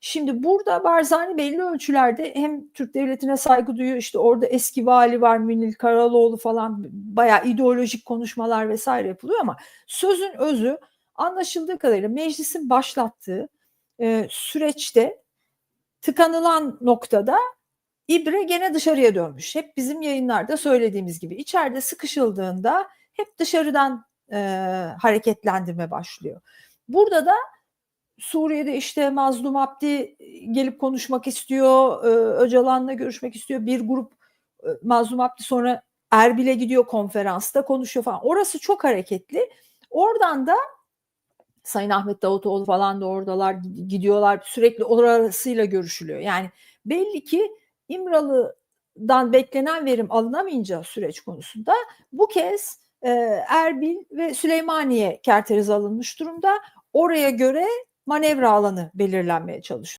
Şimdi burada Barzani belli ölçülerde hem Türk devletine saygı duyuyor işte orada eski vali var Münil Karaloğlu falan bayağı ideolojik konuşmalar vesaire yapılıyor ama sözün özü anlaşıldığı kadarıyla meclisin başlattığı e, süreçte tıkanılan noktada İbre gene dışarıya dönmüş. Hep bizim yayınlarda söylediğimiz gibi içeride sıkışıldığında hep dışarıdan e, hareketlendirme başlıyor. Burada da Suriye'de işte Mazlum Abdi gelip konuşmak istiyor, e, Öcalan'la görüşmek istiyor. Bir grup e, Mazlum Abdi sonra Erbil'e gidiyor konferansta konuşuyor falan. Orası çok hareketli. Oradan da Sayın Ahmet Davutoğlu falan da oradalar gidiyorlar. Sürekli orasıyla görüşülüyor. Yani belli ki İmralı'dan beklenen verim alınamayınca süreç konusunda bu kez e, Erbil ve Süleymaniye kerteriz alınmış durumda. Oraya göre manevra alanı belirlenmeye çalışıyor.